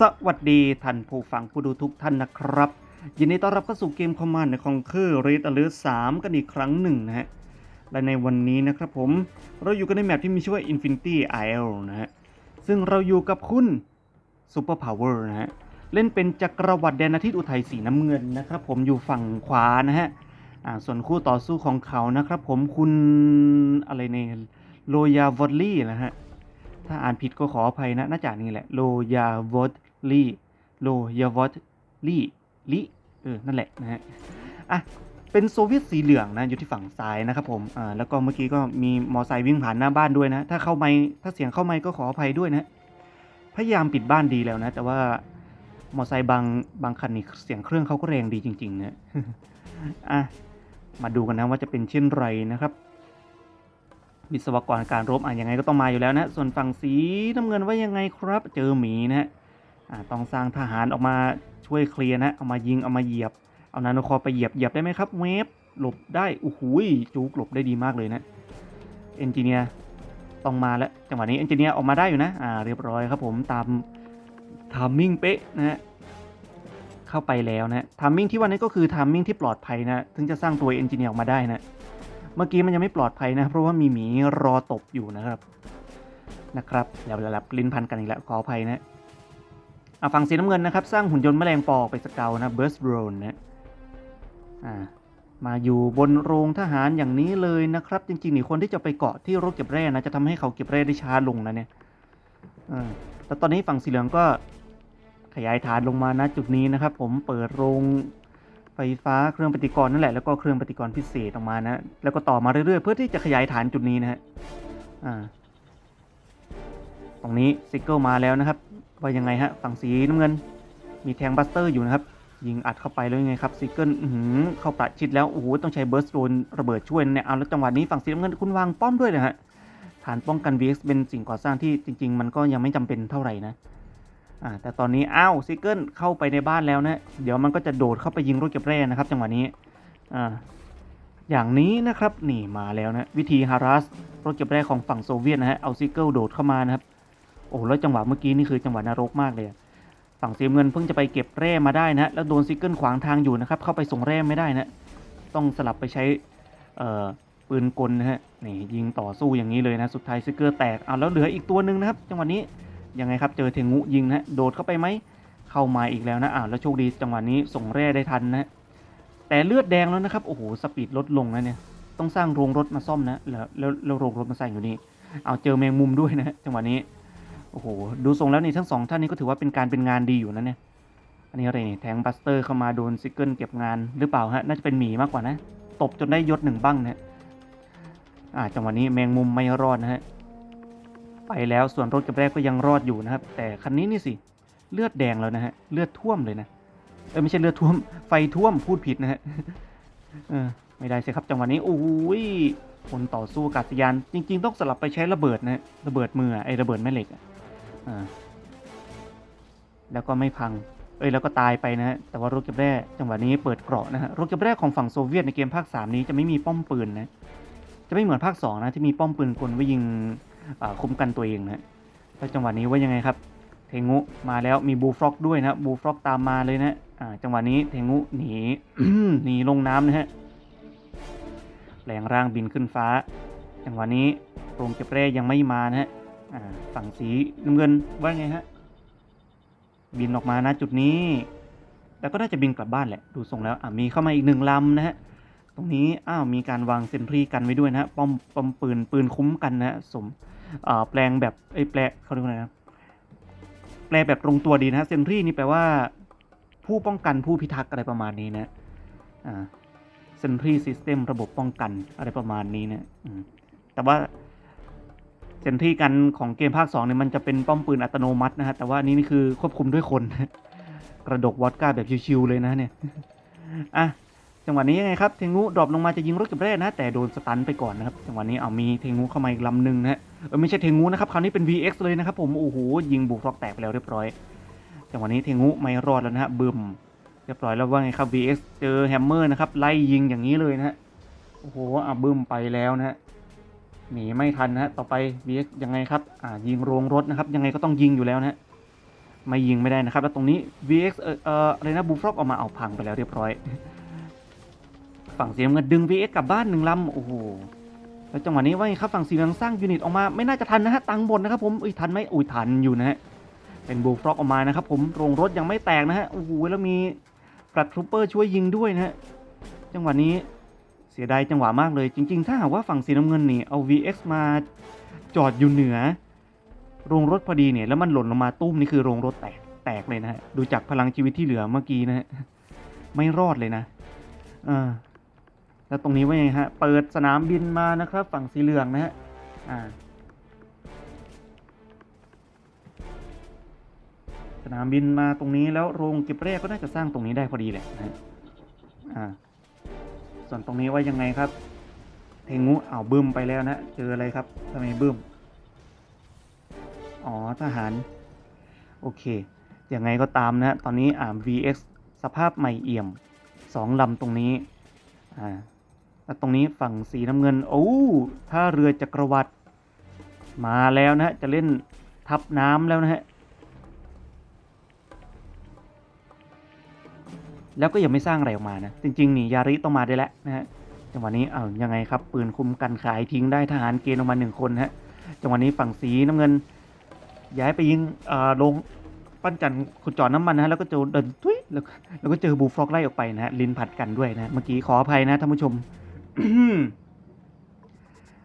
สวัสดีท่านผู้ฟังผู้ดูทุกท่านนะครับ ยินดีต้อนรับเข้าสู่เกมคอมมานด์ในคองเคอร์เรดอเลอร์สามกันอีกครั้งหนึ่งนะฮะ และในวันนี้นะครับผม เราอยู่กันในแมปที่มีชื่อว่า Infinity Isle นะฮะ ซึ่งเราอยู่กับคุณ Super Power นะฮะ เล่นเป็นจักรวรรดิแดนอาทิตย์อุทัยสีน้ำเงินนะครับผมอยู่ฝั่งขวานะฮะอ่าส่วนคู่ต่อสู้ของเขานะครับผมคุณอะไรเนี่ยโลยาวอดลี่นะฮะถ้าอ่านผิดก็ขออภัยนะน่าจะนี่แหละโลยาวอด ลีโลยาวอดลี่ลิเออ นั่นแหละนะฮะ อะ เป็นโซเวียตสีเหลืองนะ อยู่ที่ฝั่งซ้ายนะครับผม อ่า แล้วก็เมื่อกี้ก็มีมอไซค์วิ่งผ่านหน้าบ้านด้วยนะ ถ้าเข้าไม่ถ้าเสียงเข้าไม่ก็ขออภัยด้วยนะ พยายามปิดบ้านดีแล้วนะ แต่ว่ามอไซค์บางบางคันนี่เสียงเครื่องเขาก็แรงดีจริงๆนะ อะ มาดูกันนะว่าจะเป็นเช่นไรนะครับวิศวกรการรบอะยังไงก็ต้องมาอยู่แล้วนะ ส่วนฝั่งสีน้ำเงินว่ายังไงครับ เจอหมีนะฮะ ต้องสร้างทหารออกมาช่วยเคลียร์นะ เอามายิง เอามาเหยียบ เอานาโนคอร์ไปเหยียบ เหยียบได้ไหมครับ เวฟ หลบได้ โอ้โหยจูกหลบได้ดีมากเลยนะ เอนจิเนียร์ต้องมาแล้ว จังหวะนี้เอนจิเนียร์ออกมาได้อยู่นะ อ่า เรียบร้อยครับผม ตามทามมิ่งเป๊ะนะฮะ เข้าไปแล้วนะทามมิ่งที่วันนี้ก็คือทามมิ่งที่ปลอดภัยนะ ถึงจะสร้างตัวเอนจิเนียร์ออกมาได้นะ เมื่อกี้มันยังไม่ปลอดภัยนะ เพราะว่ามีหมีรอตบอยู่นะครับ นะครับเดี๋ยวเราลิ้นพันกันอีกแล้ว ขออภัยนะ อะฝั่งสีน้ำเงินนะครับ สร้างหุ่นยนต์แมลงปอกไปสเกลนะเบิร์สโรนนะอ่ามาอยู่บนโรงทหารอย่างนี้เลยนะครับ จริงๆนี่คนที่จะไปเกาะที่รถเก็บแร่นะจะทำให้เขาเก็บแร่ได้ช้าลงนะเนี่ยอ่าแล้วตอนนี้ฝั่งสีเหลืองก็ขยายฐานลงมานะจุดนี้นะครับ ผมเปิดโรงไฟฟ้าเครื่องปฏิกรณ์นั่นแหละแล้วก็เครื่องปฏิกรณ์พิเศษออกมานะแล้วก็ต่อมาเรื่อยๆ เพื่อที่จะขยายฐานจุดนี้นะฮะอ่าตรงนี้ซิกเกิลมาแล้วนะครับ ว่ายังไงฮะฝั่งสีน้ำเงิน มีแทงบัสเตอร์อยู่นะครับ ยิงอัดเข้าไปแล้วยังไงครับซิกเกิลเข้าประชิดแล้วโอ้โหต้องใช้เบิร์สโดนระเบิดช่วยเนี่ยเอาแล้วจังหวะนี้ฝั่งสีน้ำเงินคุณวางป้อมด้วยนะฮะฐานป้องกัน VX เป็นสิ่งก่อสร้างที่จริง ๆ มันก็ยังไม่จำเป็นเท่าไหร่นะอ่าแต่ตอนนี้อ้าวซิกเกิลเข้าไปในบ้านแล้วนะเดี๋ยวมันก็จะโดดเข้าไปยิงรถเก็บแร่นะครับ จังหวะนี้อ่าอย่างนี้นะครับนี่มาแล้วนะวิธีฮารัสรถเก็บแร่ของฝั่งโซเวียตนะฮะเอาซิกเกิลโดดเข้ามานะครับ โอ้แล้วจังหวะเมื่อกี้นี่คือจังหวะนรกมากเลยฝั่งเสีน้ำเงินเพิ่งจะไปเก็บแร่มาได้นะแล้วโดนซิกเกิลขวางทางอยู่นะครับ เข้าไปส่งแร่ไม่ได้นะต้องสลับไปใช้ปืนกลนะฮะนี่ยิงต่อสู้อย่างนี้เลยนะสุดท้ายซิกเกอร์แตกเอาแล้วเหลืออีกตัวหนึ่งนะครับ จังหวะนี้ยังไงครับเจอเทงุยิงนะโดดเข้าไปไหมเข้ามาอีกแล้วนะอ้าวแล้วโชคดีจังหวะนี้ส่งแร่ได้ทันนะแต่เลือดแดงแล้วนะครับโอ้โหสปีดลดลงแล้วเนี่ยต้องสร้างโรงรถมาซ่อมนะแล้วแล้วโรงรถมาใส่อยู่นี่เอาเจอแมงมุมด้วยนะจังหวะนี้ อ้โห ดูทรงแล้วนี่ทั้งสองท่านนี้ก็ถือว่าเป็นการเป็นงานดีอยู่นะเนี่ย อันนี้อะไรนี่แทงบัสเตอร์เข้ามาโดนซิกเกิลเก็บงานหรือเปล่าฮะ น่าจะเป็นหมีมากกว่านะ ตบจนได้ยศหนึ่งบ้างนะอ่าจังหวะนี้แมงมุมไม่รอดนะฮะ ไปแล้วส่วนรถกับแรกก็ยังรอดอยู่นะครับ แต่คันนี้นี่สิ เลือดแดงแล้วนะฮะ เลือดท่วมเลยนะ เอ้ยไม่ใช่เลือดท่วม ไฟท่วมพูดผิดนะฮะ เออไม่ได้สิครับจังหวะนี้โอ้ยคนต่อสู้อากาศยานจริง ๆ ต้องสลับไปใช้ระเบิดนะฮะระเบิดมือไอ้ระเบิดแม่เหล็กอะ แล้วก็ไม่พัง เอ้ยแล้วก็ตายไปนะฮะ แต่ว่ารถเก็บแร่จังหวะนี้เปิดเกราะนะฮะรถเก็บแร่ของฝั่งโซเวียตในเกมภาค 3 นี้จะไม่มีป้อมปืนนะ จะไม่เหมือนภาค 2 นะที่มีป้อมปืนกลไว้ยิงอ่าคุ้มกันตัวเองนะแล้วจังหวะนี้ว่ายังไงครับ เทงุมาแล้วมีบูฟล็อกด้วยนะบูฟล็อกตามมาเลยนะจังหวะนี้เทงุหนีหนีลงน้ำนะฮะแปลงร่างบินขึ้นฟ้า จังหวะนี้โรงเก็บแร่ยังไม่มานะฮะ ฝั่งสีน้ำเงินว่าไงฮะ บินออกมานะจุดนี้ แล้วก็น่าจะบินกลับบ้านแหละ ดูทรงแล้วมีเข้ามาอีกหนึ่งลำนะฮะ ตรงนี้อ้าวมีการวางเซนทรีกันไว้ด้วยนะฮะป้อมป้อมปืนปืนคุ้มกันนะฮะสมแปลงแบบไอ้แปลเขาเรียกว่าไรนะแปลแบบตรงตัวดีนะฮะเซนทรีนี่แปลว่า ผู้ป้องกันผู้พิทักษ์อะไรประมาณนี้นะอ่าเซนทรีซิสเต็มระบบป้องกันอะไรประมาณนี้นะแต่ว่า ซนทรีกันของเกมภาค2เนี่ยมันจะเป็นป้อมปืนอัตโนมัตินะฮะ แต่ว่านี้นี่คือควบคุมด้วยคน กระดกวอดก้าแบบชิวๆเลยนะเนี่ย อะ จังหวะนี้ยังไงครับ เทงูดรอปลงมาจะยิงรถเก็บแร่นะ แต่โดนสตันไปก่อนนะครับ จังหวะนี้เอามีเทงูเข้ามาอีกลำหนึ่งนะฮะ เออไม่ใช่เทงูนะครับ คราวนี้เป็น VX เลยนะครับผม โอ้โห ยิงบุกรอกแตกไปแล้วเรียบร้อย จังหวะนี้เทงูไม่รอดแล้วนะฮะบึมเรียบร้อยแล้วว่าไงครับ VX เจอแฮมเมอร์นะครับไล่ยิงอย่างนี้เลยนะฮะ โอ้โหอะบึมไปแล้วนะฮะ หนีไม่ทันนะฮะต่อไป VX ยังไงครับอ่ายิงโรงรถนะครับ ยังไงก็ต้องยิงอยู่แล้วนะฮะไม่ยิงไม่ได้นะครับ แล้วตรงนี้ VX เอ่อเอ่ออะไรนะบูฟรอกออกมาเอาพังไปแล้วเรียบร้อย ฝั่งสีน้ำเงินดึง VX กลับบ้านหนึ่งลำโอ้โหแล้วจังหวะนี้ว่าไงครับฝั่งสีเหลืองสร้างยูนิตออกมาไม่น่าจะทันนะฮะตังค์หมดนะครับผมอุ้ยทันไหมอุ้ยทันอยู่นะฮะเป็นบูฟรอกออกมานะครับผมโรงรถยังไม่แตกนะฮะโอ้โหแล้วมีแฟลตทรูเปอร์ช่วยยิงด้วยนะฮะจังหวะนี้ เสียดายจังหวะมากเลย จริง ๆ ถ้าหากว่าฝั่งสีน้ำเงินนี่เอา VX มาจอดอยู่เหนือ โรงรถพอดีเนี่ยแล้วมันหล่นลงมาตุ้มนี่คือโรงรถแตกแตกเลยนะฮะดูจากพลังชีวิตที่เหลือเมื่อกี้นะฮะไม่รอดเลยนะอ่าแล้วตรงนี้ว่าไงฮะ เปิดสนามบินมานะครับ ฝั่งสีเหลืองนะฮะอ่าสนามบินมาตรงนี้แล้วโรงเก็บแร่ก็น่าจะสร้างตรงนี้ได้พอดีแหละนะฮะอ่า ส่วนตรงนี้ว่ายังไงครับ เทงูอ้าวบึ้มไปแล้วนะ เจออะไรครับทำไมบึ้ม อ๋อทหาร โอเค ยังไงก็ตามนะฮะตอนนี้อ่า VX สภาพใหม่เอี่ยมสองลำตรงนี้ อ่าแล้วตรงนี้ฝั่งสีน้ำเงิน โอ้ท่าเรือจักรวรรดิมาแล้วนะฮะ จะเล่นทับน้ำแล้วนะฮะ แล้วก็ยังไม่สร้างอะไรออกมานะ จริงๆนี่ยาริต้องมาได้แล้วนะฮะจังหวะนี้เอายังไงครับ ปืนคุมกันขายทิ้งได้ทหารเกณฑ์ออกมาหนึ่งคนฮะจังหวะนี้ฝั่งสีน้ำเงิน ย้ายไปยิงเอ่อลงปั้นจันทร์ขุดจอดน้ำมันนะฮะแล้วก็เจอเดินทุยแล้วแล้วก็เจอบูฟรอกไล่ออกไปนะฮะลินผัดกันด้วยนะเมื่อกี้ขออภัยนะท่านผู้ชม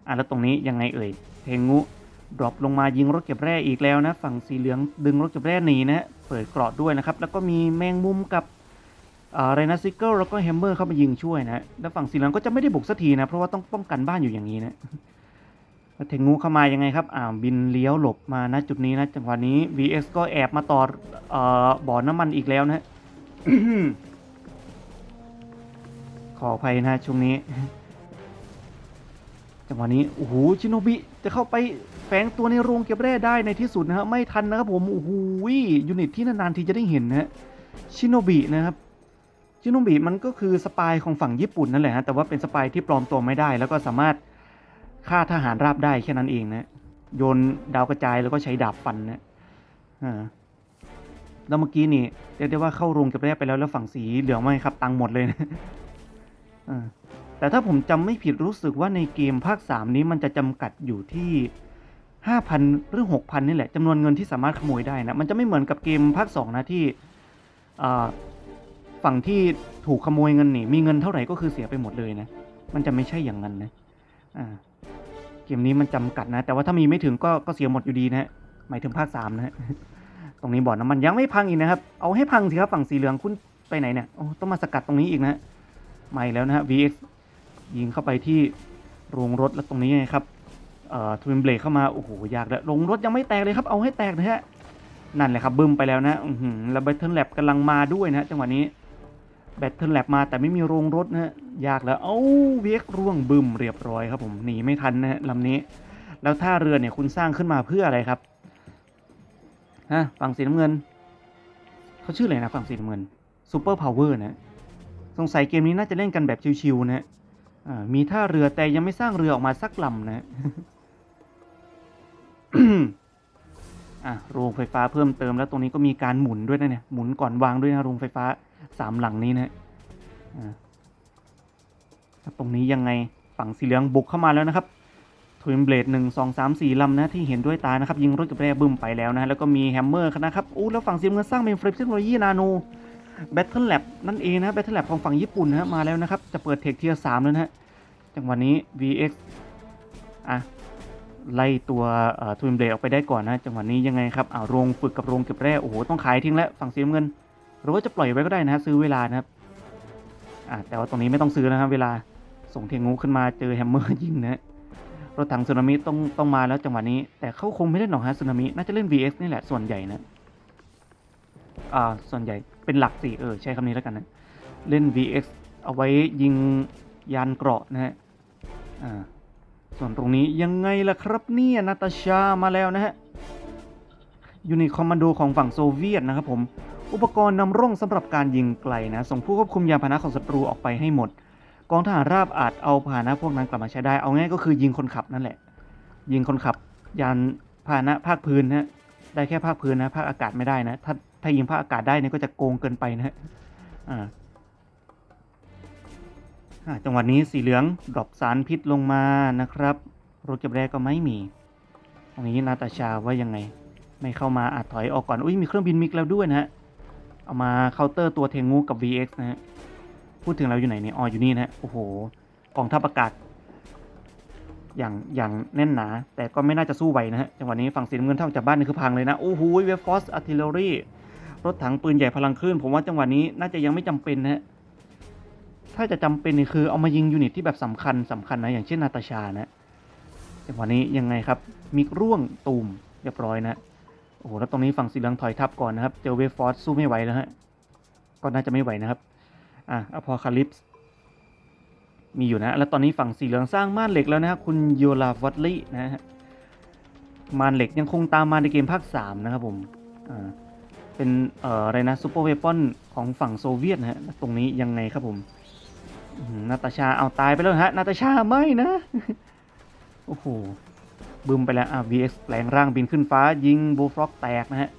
อะแล้วตรงนี้ยังไงเอ่ยเทงูดรอปลงมายิงรถเก็บแร่อีกแล้วนะ ฝั่งสีเหลืองดึงรถเก็บแร่หนีนะฮะเปิดเกราะด้วยนะครับ แล้วก็มีแมงมุมกับ ไรนะซิเกิลแล้วก็แฮมเมอร์เข้ามายิงช่วยนะแล้วฝั่งสีเหลืองก็จะไม่ได้บุกสักทีนะ เพราะว่าต้องป้องกันบ้านอยู่อย่างนี้นะเทงูเข้ามายังไงครับอ่าบินเลี้ยวหลบมาณจุดนี้นะจังหวะนี้ VX ก็แอบมาต่ออบ่อน้ำมันอีกแล้วนะฮะขออภัยนะช่วงนี้ จังหวะนี้โอ้โหชิโนบิจะเข้าไปแฝงตัวในโรงเก็บแร่ได้ในที่สุดนะฮะไม่ทันนะครับผมโอ้โหยูนิตที่นานๆทีจะได้เห็นนะฮะชิโนบินะครับ ชิโนบิมันก็คือสปายของฝั่งญี่ปุ่นนั่นแหละฮะแต่ว่าเป็นสปายที่ปลอมตัวไม่ได้ แล้วก็สามารถฆ่าทหารราบได้แค่นั้นเองนะโยนดาวกระจายแล้วก็ใช้ดาบฟันนะอ่าแล้วเมื่อกี้นี่เรียกได้ว่าเข้าโรงเก็บแร่ไปแล้วแล้วฝั่งสีเหลืองไม่ครับตังหมดเลยนะอ่าแต่ถ้าผมจำไม่ผิดรู้สึกว่าในเกมภาค 3 นี้มันจะจำกัดอยู่ที่ 5,000 หรือ 6,000 นี่แหละจำนวนเงินที่สามารถขโมยได้นะ มันจะไม่เหมือนกับเกมภาค 2 นะที่อ่า ฝั่งที่ถูกขโมยเงินนี่มีเงินเท่าไหร่ก็คือเสียไปหมดเลยนะ มันจะไม่ใช่อย่างนั้นนะอ่าเกมนี้มันจำกัดนะ แต่ว่าถ้ามีไม่ถึงก็ก็เสียหมดอยู่ดีนะหมายถึงภาค3นะฮะตรงนี้บ่อน้ำมันยังไม่พังอีกนะครับ เอาให้พังสิครับฝั่งสีเหลืองคุณไปไหนเนี่ยโอ้ต้องมาสกัดตรงนี้อีกนะฮะไม่แล้วนะฮะ VX ยิงเข้าไปที่โรงรถแล้วตรงนี้ไงครับเอ่อทวินเบรกเข้ามาโอ้โหยากแล้วโรงรถยังไม่แตกเลยครับเอาให้แตกนะฮะนั่นแหละครับบึ้มไปแล้วนะแล้วแบทเทิลแลบกำลังมาด้วยนะจังหวะนี้ แบทเทิลแลบมาแต่ไม่มีโรงรถนะฮะยากแล้ว เอ้าเวียกร่วงบึมเรียบร้อยครับผมหนีไม่ทันนะฮะลำนี้ แล้วท่าเรือเนี่ยคุณสร้างขึ้นมาเพื่ออะไรครับฮะฝั่งสีน้ำเงินเขาชื่ออะไรนะฝั่งสีน้ำเงินซูเปอร์พาวเวอร์นะสงสัยเกมนี้น่าจะเล่นกันแบบชิวๆนะฮะมีท่าเรือแต่ยังไม่สร้างเรือออกมาสักลำนะอะโรงไฟฟ้าเพิ่มเติมแล้วตรงนี้ก็มีการหมุนด้วยนะเนี่ยหมุนก่อนวางด้วยนะโรงไฟฟ้า สามหลังนี้นะอ่าแล้วตรงนี้ยังไงฝั่งสีเหลืองบุกเข้ามาแล้วนะครับทวินเบลดหนึ่งสองสามสี่ลำนะที่เห็นด้วยตานะครับยิงรถกับแร่บึ้มไปแล้วนะแล้วก็มีแฮมเมอร์นะครับอู้แล้วฝั่งสีเงินสร้างเป็นเฟรมเทคโนโลยีนาโนแบทเทิลแลบนั่นเองนะแบทเทิลแลบของฝั่งญี่ปุ่นนะมาแล้วนะครับจะเปิดเทคเทียร์สามแล้วนะฮะจังหวะนี้ VX อะไล่ตัวทวินเบลดออกไปได้ก่อนนะจังหวะนี้ยังไงครับอ่าโรงฝึกกับโรงเก็บแร่โอ้โหต้องขายทิ้งแล้วฝั่งสีเงิน หรือว่าจะปล่อยไว้ก็ได้นะซื้อเวลานะครับอ่าแต่ว่าตรงนี้ไม่ต้องซื้อนะครับ เวลาส่งเทงูขึ้นมาเจอแฮมเมอร์ยิงนะรถถังสึนามิต้องต้องมาแล้วจังหวะนี้ แต่เขาคงไม่เล่นหรอกฮะสึนามิน่าจะเล่น VX นี่แหละส่วนใหญ่นะอ่าส่วนใหญ่เป็นหลักสี่เออใช้คำนี้แล้วกันนะเล่น VX เอาไว้ยิงยานเกราะนะฮะอ่าส่วนตรงนี้ยังไงล่ะครับเนี่ยนาตาชามาแล้วนะฮะยูนิตคอมมานโดของฝั่งโซเวียตนะครับผม อุปกรณ์นำร่องสำหรับการยิงไกลนะส่งผู้ควบคุมยานพาหนะของศัตรูออกไปให้หมด กองทหารราบอาจเอาพาหนะพวกนั้นกลับมาใช้ได้ เอาง่ายก็คือยิงคนขับนั่นแหละ ยิงคนขับ ยานพาหนะภาคพื้นนะได้แค่ภาคพื้นนะภาคอากาศไม่ได้นะ ถ้าถ้ายิงภาคอากาศได้เนี่ยก็จะโกงเกินไปนะฮะอ่าจังหวะนี้สีเหลืองดรอปสารพิษลงมานะครับโรเก็บแรกก็ไม่มีตรงนี้นาตาชาว่ายังไง ไม่เข้ามาอาจถอยออกก่อน อุ้ยมีเครื่องบินมิกแล้วด้วยนะฮะ เอามาเคาน์เตอร์ตัวเทงูกับ VX นะฮะ พูดถึงเราอยู่ไหนเนี่ยอ๋ออยู่นี่นะฮะ โอ้โหกองทัพอากาศ อย่างอย่างแน่นหนา แต่ก็ไม่น่าจะสู้ไหวนะฮะ จังหวะนี้ฝั่งสีน้ำเงินเท่าจากบ้านนี่คือพังเลยนะ โอ้โหเวฟฟอสอาร์ติเลอรี่รถถังปืนใหญ่พลังคลื่น ผมว่าจังหวะนี้น่าจะยังไม่จำเป็นนะฮะ ถ้าจะจำเป็นนี่คือเอามายิงยูนิตที่แบบสำคัญสำคัญนะ อย่างเช่นนาตาชานะ จังหวะนี้ยังไงครับมิกร่วงตูมเรียบร้อยนะ โอ้โหแล้วตรงนี้ฝั่งสีเหลืองถอยทับก่อนนะครับ เจอเวฟฟอร์สสู้ไม่ไหวแล้วฮะ ก็น่าจะไม่ไหวนะครับ อะอพอคาลิปส์มีอยู่นะ แล้วตอนนี้ฝั่งสีเหลืองสร้างม่านเหล็กแล้วนะครับคุณโยลาวัตลีนะฮะม่านเหล็กยังคงตามมาในเกมภาค 3 นะครับผมอ่าเป็นเอ่ออะไรนะซูเปอร์เวปอนของฝั่งโซเวียตนะฮะตรงนี้ยังไงครับผมนาตาชาเอาตายไปแล้วฮะนาตาชาไม่นะ โอ้โห บึมไปแล้วอะ VX แปลงร่างบินขึ้นฟ้ายิงบูฟล็อกแตกนะฮะ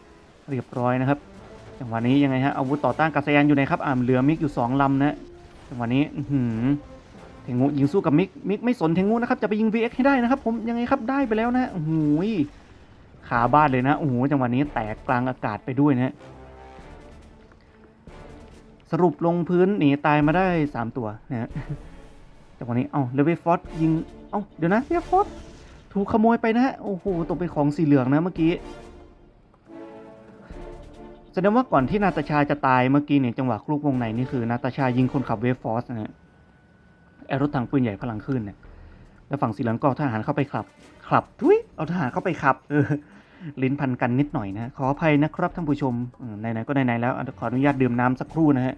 เรียบร้อยนะครับจังหวะนี้ยังไงฮะอาวุธต่อต้านกัสยานอยู่ไหนครับอ่าเหลือมิกอยู่2ลำนะฮะจังหวะนี้อื้อหือเทงูยิงสู้กับมิกมิกไม่สนเทงูนะครับจะไปยิง VX ให้ได้นะครับ ผมยังไงครับได้ไปแล้วนะโอ้โหยขาบ้านเลยนะโอ้โหจังหวะนี้แตกกลางอากาศไปด้วยนะฮะสรุปลงพื้นหนีตายมาได้ 3 ตัวนะฮะจังหวะนี้เอ้าเลเวฟอสยิงเอ้าเดี๋ยวนะเลเวฟอส ถูกขโมยไปนะฮะโอ้โหตกเป็นของสีเหลืองนะเมื่อกี้แสดงว่าก่อนที่นาตาชาจะตายเมื่อกี้เนี่ยจังหวะคลุกวงในนี่คือนาตาชายิงคนขับเวฟฟอสนะฮะแอร์รถถังปืนใหญ่พลังขึ้นเนี่ยแล้วฝั่งสีเหลืองก็ทหารเข้าไปขับขับทุยเอาทหารเข้าไปขับเออลิ้นพันกันนิดหน่อยนะ ขออภัยนะครับท่านผู้ชมไหนๆก็ไหนๆแล้วขออนุญาตดื่มน้ำสักครู่นะฮะ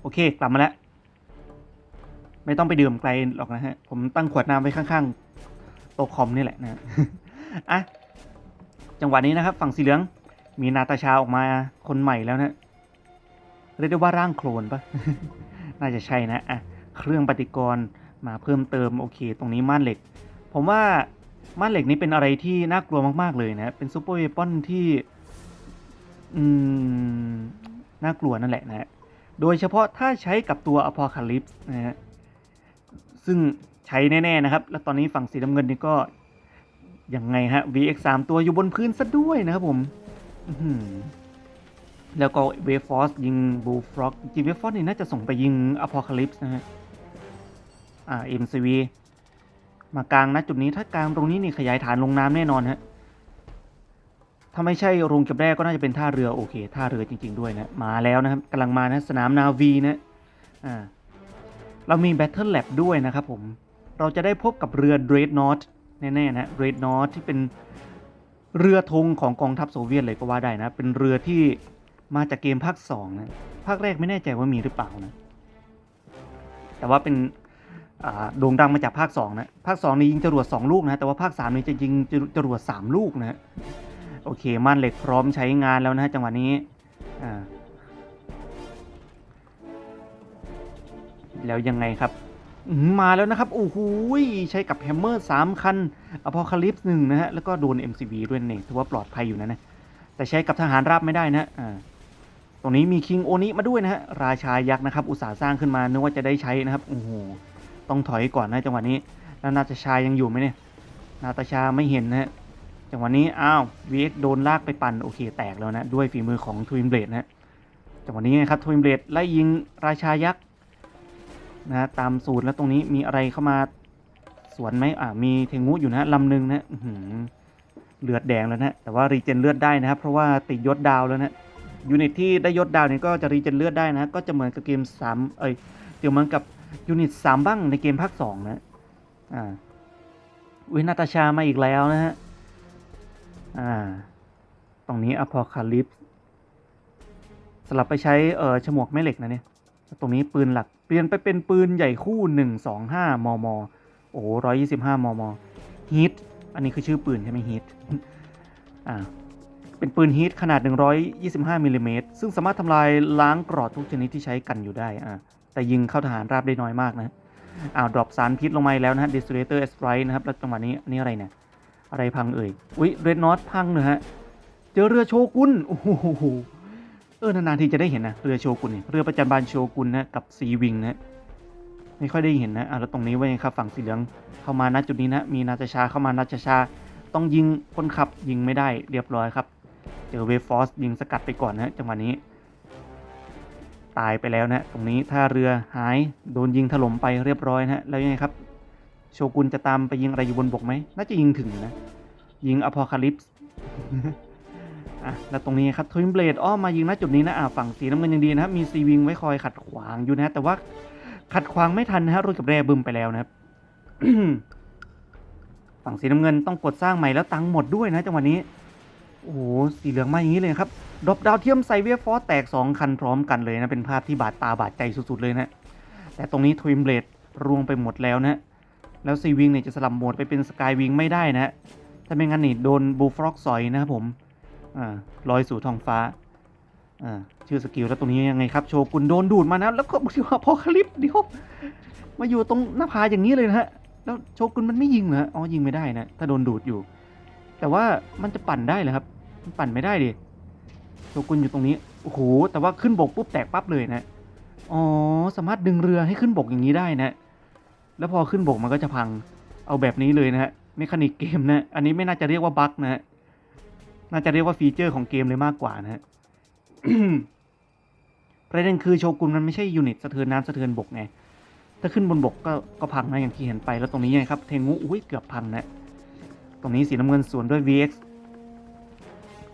โอเค กลับมาแล้ว ไม่ต้องไปดื่มไกลหรอกนะฮะ ผมตั้งขวดน้ำไว้ข้างๆโต๊ะคอมนี่แหละนะอะจังหวะนี้นะครับ ฝั่งสีเหลือง มีนาตาชาออกมาคนใหม่แล้วนะเรียกได้ว่าร่างโคลนปะน่าจะใช่นะอะเครื่องปฏิกรณ์มาเพิ่มเติมโอเค ตรงนี้ม่านเหล็ก ผมว่าม่านเหล็กนี้เป็นอะไรที่น่ากลัวมากๆเลยนะ เป็นซูเปอร์เวปอนที่ อืม น่ากลัวนั่นแหละนะ โดยเฉพาะถ้าใช้กับตัว Apocalypse นะฮะซึ่งใช้แน่ ๆ นะครับ แล้วตอนนี้ฝั่งสีน้ำเงินนี่ก็ยังไงฮะ VX 3 ตัวอยู่บนพื้นซะด้วยนะครับผมแล้วก็เวฟอสยิงบูฟล็อกจริงเวฟอสนี่น่าจะส่งไปยิง Apocalypse นะฮะ อ่า MCV มากลางนะจุดนี้ถ้ากลางตรงนี้นี่ขยายฐานลงน้ำแน่นอนฮะ ถ้าไม่ใช่โรงเก็บแร่ก็น่าจะเป็นท่าเรือโอเคท่าเรือจริง ๆด้วยนะมาแล้วนะครับกำลังมานะสนามนาวีนะอ่าเรามี Battle Lab ด้วยนะครับผมเราจะได้พบกับเรือ Dreadnought แน่ๆนะ Dreadnought ที่เป็นเรือธงของกองทัพโซเวียตเลยก็ว่าได้นะ เป็นเรือที่มาจากเกมภาค2นะภาคแรกไม่แน่ใจว่ามีหรือเปล่านะ แต่ว่าเป็นอ่าโด่งดังมาจากภาค2นะภาค2นี่ยิงจรวด2ลูกนะแต่ว่าภาค3นี่จะยิงจรวด3ลูกนะ โอเคม่านเหล็กพร้อมใช้งานแล้วนะฮะจังหวะนี้อ่าแล้วยังไงครับ มาแล้วนะครับ โอ้โหใช้กับแฮมเมอร์3คันอพอคาลิปส์หนึ่งนะฮะ แล้วก็โดน MCV ด้วยนี่ถือว่าปลอดภัยอยู่นะนะ แต่ใช้กับทหารราบไม่ได้นะอ่าตรงนี้มีคิงโอนิมาด้วยนะฮะ ราชายักษ์นะครับ อุตสาห์สร้างขึ้นมานึกว่าจะได้ใช้นะครับ โอ้โห ต้องถอยก่อนนะจังหวะนี้ แล้วนาตาชายังอยู่ไหมเนี่ย นาตาชาไม่เห็นนะฮะ จังหวะนี้อ้าว VX โดนลากไปปั่นโอเคแตกแล้วนะ ด้วยฝีมือของทวินเบลดนะจังหวะนี้ไงครับทวินเบลดไล่ยิงราชายักษ์นะตามสูตรแล้วตรงนี้มีอะไรเข้ามาสวนไหมอ่ามีเทงูอยู่นะลำหนึ่งนะหืเลือดแดงแล้วนะแต่ว่ารีเจนเลือดได้นะครับเพราะว่าติดยศดาวแล้วนะยูนิตที่ได้ยศดาวเนี่ยก็จะรีเจนเลือดได้นะ ก็จะเหมือนกับเกมสามเอ้ยเดี๋ยวเหมือนกับยูนิตสามบ้างในเกมภาคสองนะอ่าวินาตาชามาอีกแล้วนะฮะ อ่า ตรงนี้อพอคาลิปสลับไปใช้เอ่อฉมวกแม่เหล็กนะเนี่ย ตรงนี้ปืนหลัก เปลี่ยนไปเป็นปืนใหญ่คู่หนึ่งสองห้ามม โอ้ร้อยยี่สิบห้ามมฮิตอันนี้คือชื่อปืนใช่ไหมฮิตอ่า เป็นปืนฮีทขนาด 125มิลลิเมตรซึ่งสามารถทำลายล้างกรอดทุกชนิดที่ใช้กันอยู่ได้ อ่า แต่ยิงเข้าทหารราบได้น้อยมากนะอ้าวดรอปสารพิษลงมาแล้วนะฮะ Desolator Strike นะครับ แล้วจังหวะนี้ อันนี้อะไรเนี่ย อะไรพังเอ่ย อุ้ย Red Knot พังเนอะฮะ เจอเรือโชกุน โอ้โห เออนานๆทีจะได้เห็นนะ เรือโชกุนเนี่ย เรือประจันบานโชกุนนะ กับซีวิงนะ ไม่ค่อยได้เห็นนะ อะแล้วตรงนี้ว่ายังไงครับฝั่งสีเหลืองเข้ามาณจุดนี้นะ มีนาตาชาเข้ามานาตาชา ต้องยิงคนขับยิงไม่ได้เรียบร้อยครับ เจอเวฟฟอสยิงสกัดไปก่อนนะจังหวะนี้ ตายไปแล้วนะ ตรงนี้ถ้าเรือหายโดนยิงถล่มไปเรียบร้อยนะแล้วยังไงครับ โชกุนจะตามไปยิงอะไรอยู่บนบกไหม น่าจะยิงถึงนะ ยิงอพอคาลิปส์อะแล้วตรงนี้ครับทวินเบลดอ้อมมายิงณจุดนี้นะอะฝั่งสีน้ำเงินยังดีนะครับ มีซีวิงไว้คอยขัดขวางอยู่นะแต่ว่าขัดขวางไม่ทันนะฮะรถกับแร่บึมไปแล้วนะครับฝั่งสีน้ำเงินต้องกดสร้างใหม่แล้วตังค์หมดด้วยนะจังหวะนี้ โอ้โหสีเหลืองมาอย่างนี้เลยครับดรอปดาวเทียมไซเวียฟอสแตก 2 คันพร้อมกันเลยนะ เป็นภาพที่บาดตาบาดใจสุดๆเลยนะ แต่ตรงนี้ทวินเบลดรวงไปหมดแล้วนะ แล้วซีวิงเนี่ยจะสลับโหมดไปเป็นสกายวิงไม่ได้นะถ้าไม่งั้นนี่โดนบูฟรอกสอยนะครับผมอ่าลอยสู่ท้องฟ้าอ่าชื่อสกิลแล้วตรงนี้ยังไงครับโชกุนโดนดูดมานะแล้วก็พอคลิปเดียวมาอยู่ตรงหน้าผาอย่างนี้เลยนะฮะแล้วโชกุนมันไม่ยิงเหรออ๋อยิงไม่ได้นะถ้าโดนดูดอยู่ แต่ว่ามันจะปั่นได้เหรอครับ มันปั่นไม่ได้ดิโชกุนอยู่ตรงนี้โอ้โหแต่ว่าขึ้นบกปุ๊บแตกปั๊บเลยนะอ๋อสามารถดึงเรือให้ขึ้นบกอย่างนี้ได้นะ แล้วพอขึ้นบกมันก็จะพังเอาแบบนี้เลยนะฮะเมคานิกเกมนะอันนี้ไม่น่าจะเรียกว่าบั๊กนะฮะน่าจะเรียกว่าฟีเจอร์ของเกมเลยมากกว่านะฮะประเด็นคือโชกุนมันไม่ใช่ยูนิตสะเทือนน้ำสะเทือนบกไงถ้าขึ้นบนบกก็ก็พังนะอย่างที่เห็นไปแล้วตรงนี้ยังไงครับเทงูอุ้ยเกือบพังนะตรงนี้สีน้ำเงินสวนด้วย VX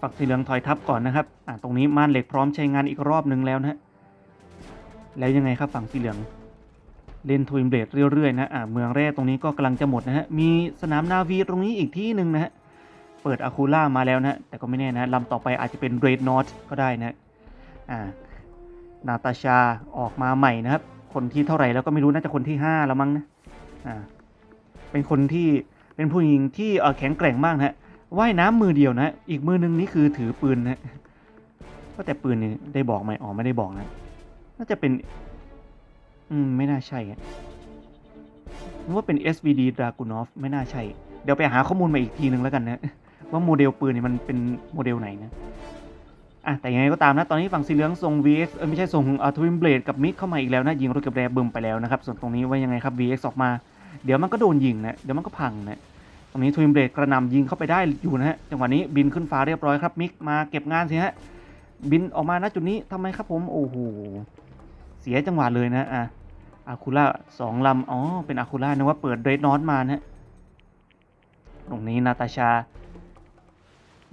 ฝักสีเหลืองถอยทับก่อนนะครับอ่าตรงนี้ม่านเหล็กพร้อมใช้งานอีกรอบนึงแล้วนะฮะแล้วยังไงครับฝั่งสีเหลือง เล่นทวินเบลดเรื่อยๆนะอ่าเมืองแร่ตรงนี้ก็กำลังจะหมดนะฮะ มีสนามนาวีตรงนี้อีกที่หนึ่งนะฮะ เปิดอะคูล่ามาแล้วนะแต่ก็ไม่แน่นะลำต่อไปอาจจะเป็นเรดนอตก็ได้นะอ่านาตาชาออกมาใหม่นะครับ คนที่เท่าไหร่แล้วก็ไม่รู้น่าจะคนที่ 5 แล้วมั้งนะอ่าเป็นคนที่เป็นผู้หญิงที่แข็งแกร่งมากนะฮะว่ายน้ำมือเดียวนะ อีกมือนึงนี่คือถือปืนนะก็แต่ปืนนี่ได้บอกไหมอ๋อไม่ได้บอกนะ น่าจะเป็น อืม ไม่น่าใช่อะนึกว่าเป็น SVD Dragunov ไม่น่าใช่ เดี๋ยวไปหาข้อมูลมาอีกทีนึงแล้วกันนะ ว่าโมเดลปืนเนี่ยมันเป็นโมเดลไหนนะอะแต่ยังไงก็ตามนะ ตอนนี้ฝั่งสีเหลืองส่ง VX เออไม่ใช่ส่งอัลทวินเบลดกับมิกเข้ามาอีกแล้วนะ ยิงรถกับแรบึมไปแล้วนะครับ ส่วนตรงนี้ว่ายังไงครับ VX ออกมา เดี๋ยวมันก็โดนยิงนะ เดี๋ยวมันก็พังนะตรงนี้ทวินเบลดกระหนำยิงเข้าไปได้อยู่นะฮะ จังหวะนี้บินขึ้นฟ้าเรียบร้อยครับ มิกมาเก็บงานสิฮะ บินออกมาณจุดนี้ทำไมครับผม โอ้โห เสียจังหวะเลยนะ อะ อาคูล่าสองลำ อ๋อ เป็นอาคูล่านะว่าเปิดเรดนอตมานะตรงนี้นาตาชา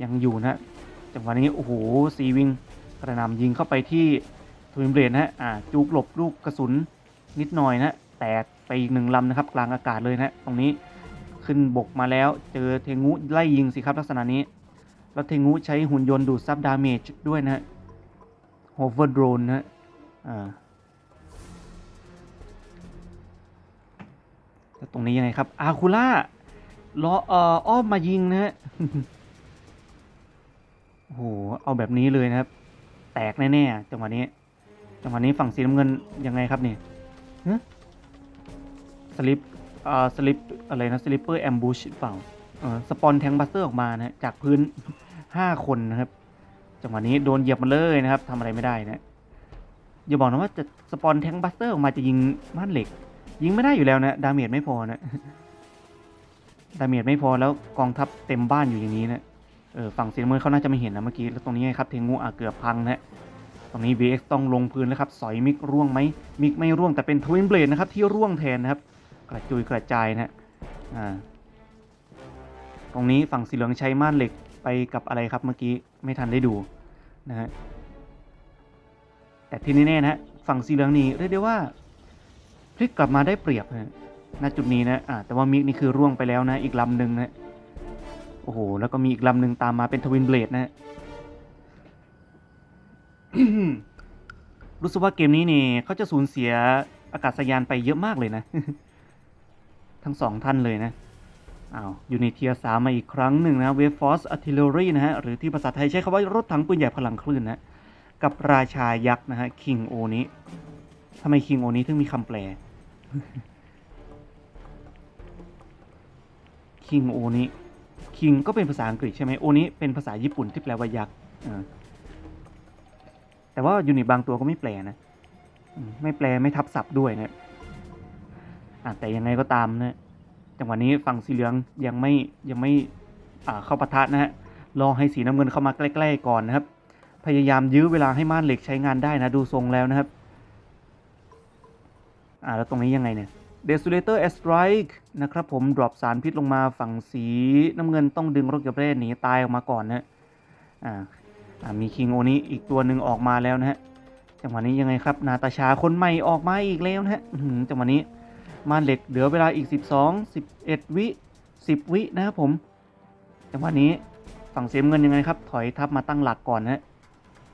ยังอยู่นะ จังหวะนี้ โอ้โห ซีวิงกระหนำยิงเข้าไปที่ทวินเบลดนะฮะอ่าจุกหลบลูกกระสุนนิดหน่อยนะ แตกไปอีกหนึ่งลำนะครับ กลางอากาศเลยนะ ตรงนี้ขึ้นบกมาแล้ว เจอเทงูไล่ยิงสิครับลักษณะนี้ แล้วเทงูใช้หุ่นยนต์ดูดซับดาเมจด้วยนะฮะโฮเวอร์โดรนนะฮะอ่า แล้วตรงนี้ยังไงครับ อาคูล่าล้อเอ่ออ้อมมายิงนะฮะโอ้โหเอาแบบนี้เลยนะครับ แตกแน่ๆจังหวะนี้จังหวะนี้ฝั่งสีน้ำเงินยังไงครับเนี่ยสลิปเอ่อสลิปอะไรนะสลิปเปอร์แอมบูชเปล่าเออสปอนแทงบัสเตอร์ออกมานะจากพื้น 5 คนนะครับ จังหวะนี้โดนเหยียบมาเลยนะครับทำอะไรไม่ได้นะอย่าบอกนะว่าจะสปอนแทงบัสเตอร์ออกมาจะยิงม่านเหล็ก ยิงไม่ได้อยู่แล้วนะดาเมจไม่พอนะดาเมจไม่พอแล้วกองทัพเต็มบ้านอยู่อย่างนี้นะเออฝั่งสีน้ำเงินเขาน่าจะไม่เห็นนะเมื่อกี้แล้วตรงนี้ไงครับเทงูอะเกือบพังนะตรงนี้ VX ต้องลงพื้นแล้วครับสอยมิกร่วงไหมมิกไม่ร่วงแต่เป็นทวินเบลดนะครับที่ร่วงแทนนะครับกระจุยกระจายนะฮะอ่าตรงนี้ฝั่งสีเหลืองใช้ม่านเหล็กไปกับอะไรครับเมื่อกี้ไม่ทันได้ดูนะฮะแต่ที่แน่ๆนะฮะฝั่งสีเหลืองนี่เรียกได้ว่า พลิกลับมาได้เปรียบนะฮะณจุดนี้นะอ่าแต่ว่ามิกนี่คือร่วงไปแล้วนะ อีกลำหนึ่งนะโอ้โห แล้วก็มีอีกลำหนึ่งตามมาเป็นทวินเบลดนะรู้สึกว่าเกมนี้นี่เขาจะสูญเสียอากาศยานไปเยอะมากเลยนะ ทั้งสองท่านเลยนะอ้าวยูนิเทียสามมาอีกครั้งหนึ่งนะเวฟฟอสอาร์ติเลอรี่นะฮะ หรือที่ภาษาไทยใช้คำว่ารถถังปืนใหญ่พลังคลื่นนะ กับราชายักษ์นะฮะ คิงโอนี้ทำไมคิงโอนี้ถึงมีคำแปล คิงโอนี้คิงก็เป็นภาษาอังกฤษใช่ไหมโอนี้เป็นภาษาญี่ปุ่นที่แปลว่ายักษ์แต่ว่าอยู่ในบางตัวก็ไม่แปลนะ ไม่แปลไม่ทับศัพท์ด้วยนะแต่ยังไงก็ตามนะจังหวะนี้ฝั่งสีเหลืองยังไม่ยังไม่เข้าปะทะนะฮะรอให้สีน้ำเงินเข้ามาใกล้ ๆ ก่อนนะครับ พยายามยื้อเวลาให้ม่านเหล็กใช้งานได้นะดูทรงแล้วนะครับ อ่าแล้วตรงนี้ยังไงเนี่ย Desolator a Strike นะครับผม ดรอปสารพิษลงมาฝั่งสีน้ำเงินต้องดึงรถเกับเรศหนีตายออกมาก่อนนะอ่าอ่ามีคิงโอนี้อีกตัวหนึ่งออกมาแล้วนะฮะจังหวะนี้ยังไงครับ นาตาชาคนใหม่ออกมาอีกแล้วนะฮะจังหวะนี้มานเหล็กเหลือเวลาอีก 12 11 วิ 10 วินะครับผม จังหวะนี้ฝั่งเสียมเงินยังไงครับ ถอยทับมาตั้งหลักก่อนนะฮะ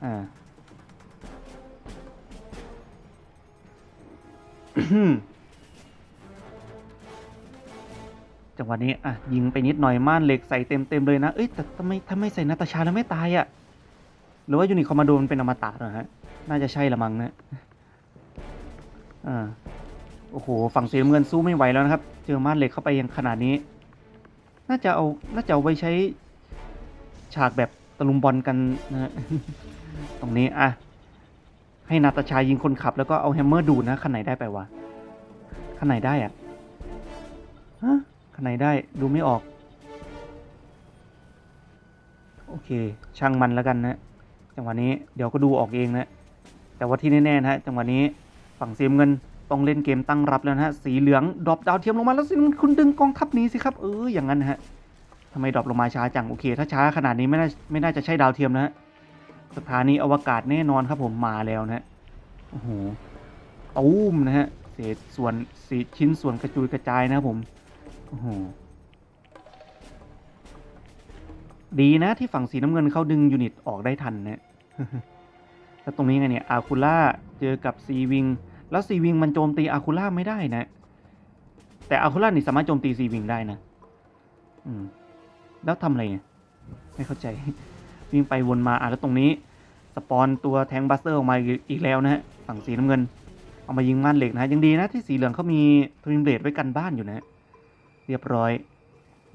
อ่า จังหวะนี้อะยิงไปนิดหน่อยม่านเหล็กใส่เต็มเต็มเลยนะ เอ้ยแต่ทำไมทำไมใส่นาตาชาแล้วไม่ตายอะ่ะ หรือว่ายูนิคอมมานโดมันเป็นอมตะเหรอฮะ น่าจะใช่ละมั้งนะอ่าโอ้โห ฝั่งสีน้ำเงินสู้ไม่ไหวแล้วนะครับ เจอม่านเหล็กเข้าไปยังขนาดนี้ น่าจะเอา น่าจะเอาไว้ใช้ฉากแบบตะลุมบอลกันนะฮะตรงนี้อะ ให้นาตาชายิงคนขับ แล้วก็เอาแฮมเมอร์ดูดนะคันไหนได้ไปวะคันไหนได้อะฮะคันไหนได้ดูไม่ออก โอเค ช่างมันแล้วกันนะ จังหวะนี้เดี๋ยวก็ดูออกเองนะ แต่ว่าที่แน่ๆนะฮะจังหวะนี้ฝั่งเสียมเงินต้องเล่นเกมตั้งรับแล้วนะฮะ สีเหลืองดรอปดาวเทียมลงมาแล้วสิคุณดึงกองทัพนี้สิครับเอออย่างนั้นฮะทำไมดรอปลงมาช้าจังโอเค ถ้าช้าขนาดนี้ไม่น่าไม่น่าจะใช่ดาวเทียมนะฮะ สถานีอวกาศแน่นอนครับผมมาแล้วนะโอ้โหตูมนะฮะเศษส่วนสีชิ้นส่วนกระจุยกระจายนะครับผมโอ้โหดีนะที่ฝั่งสีน้ำเงินเขาดึงยูนิตออกได้ทันนะแล้วตรงนี้ไงเนี่ยอาคูล่าเจอกับซีวิงแล้วซีวิงมันโจมตีอาคูล่าไม่ได้นะ แต่อาคูล่านี่สามารถโจมตีซีวิงได้นะ อืม แล้วทำอะไรเนี่ย ไม่เข้าใจ วิ่งไปวนมาอะแล้วตรงนี้สปอนตัวแทงบัสเตอร์ออกมาอีกแล้วนะฮะฝั่งสีน้ำเงิน เอามายิงม่านเหล็กนะฮะยังดีนะที่สีเหลืองเขามีทวินเบลดไว้กันบ้านอยู่นะเรียบร้อย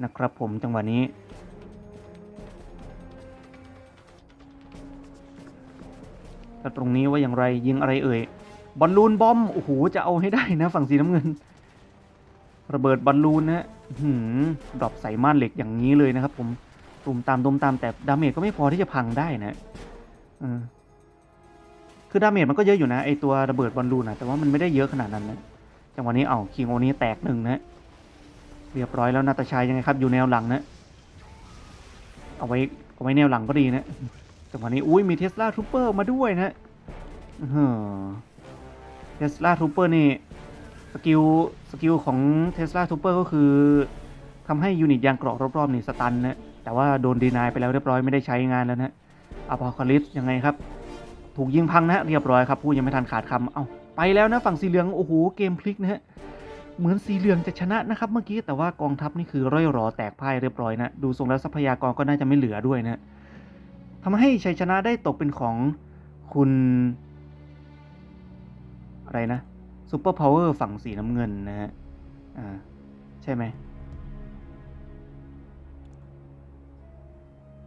นะครับผมจังหวะนี้แล้วตรงนี้ว่าอย่างไรยิงอะไรเอ่ยบอลลูนบอมโอ้โหจะเอาให้ได้นะ ฝั่งสีน้ำเงิน ระเบิดบอลลูนนะหือดรอปใส่ม่านเหล็กอย่างนี้เลยนะครับผม ตุ่มตามตุ่มตามแต่ดาเมจก็ไม่พอที่จะพังได้นะออคือดาเมจมันก็เยอะอยู่นะไอตัวระเบิดบอลลูนนะแต่ว่ามันไม่ได้เยอะขนาดนั้นนะจังหวะนี้เอาคิงโอนี้แตกหนึ่งนะเรียบร้อยแล้วนาตาชายยังไงครับ อยู่แนวหลังนะเอาไว้เอาไว้แนวหลังก็ดีนะจังหวะนี้อุ้ยมีเทสลาทูเปอร์มาด้วยนะเทสลาทูเปอร์นี่สกิลสกิลของเทสลาทูเปอร์ก็คือทำให้ยูนิตยางเกราะรอบๆนี่สตันนะ แต่ว่าโดนดีนายไปแล้วเรียบร้อยไม่ได้ใช้งานแล้วนะอพอคาลิสยังไงครับ ถูกยิงพังนะเรียบร้อยครับพูดยังไม่ทันขาดคำเอาไปแล้วนะฝั่งสีเหลืองโอ้โหเกมพลิกนะฮะเหมือนสีเหลืองจะชนะนะครับเมื่อกี้แต่ว่ากองทัพนี่คือร่อยหรอแตกพ่ายเรียบร้อยนะดูทรงแล้วทรัพยากรก็น่าจะไม่เหลือด้วยนะทำให้ชัยชนะได้ตกเป็นของคุณ อะไรนะซูเปอร์พาวเวอร์ฝั่งสีน้ำเงินนะฮะอ่าใช่ไหม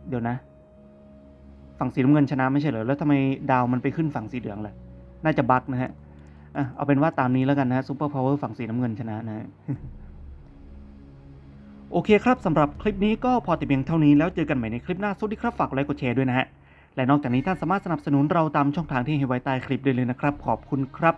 เดี๋ยวนะ ฝั่งสีน้ำเงินชนะไม่ใช่เหรอ แล้วทำไมดาวมันไปขึ้นฝั่งสีเหลืองล่ะ น่าจะบั๊กนะฮะอะเอาเป็นว่าตามนี้แล้วกันนะซูเปอร์พาวเวอร์ฝั่งสีน้ำเงินชนะนะฮะโอเคครับสำหรับคลิปนี้ก็พอแต่เพียงเท่านี้แล้วเจอกันใหม่ในคลิปหน้าสวัสดีครับฝากไลค์กดแชร์ด้วยนะฮะและนอกจากนี้ท่านสามารถสนับสนุนเราตามช่องทางที่ให้ไว้ใต้คลิปได้เลยนะครับ ขอบคุณครับ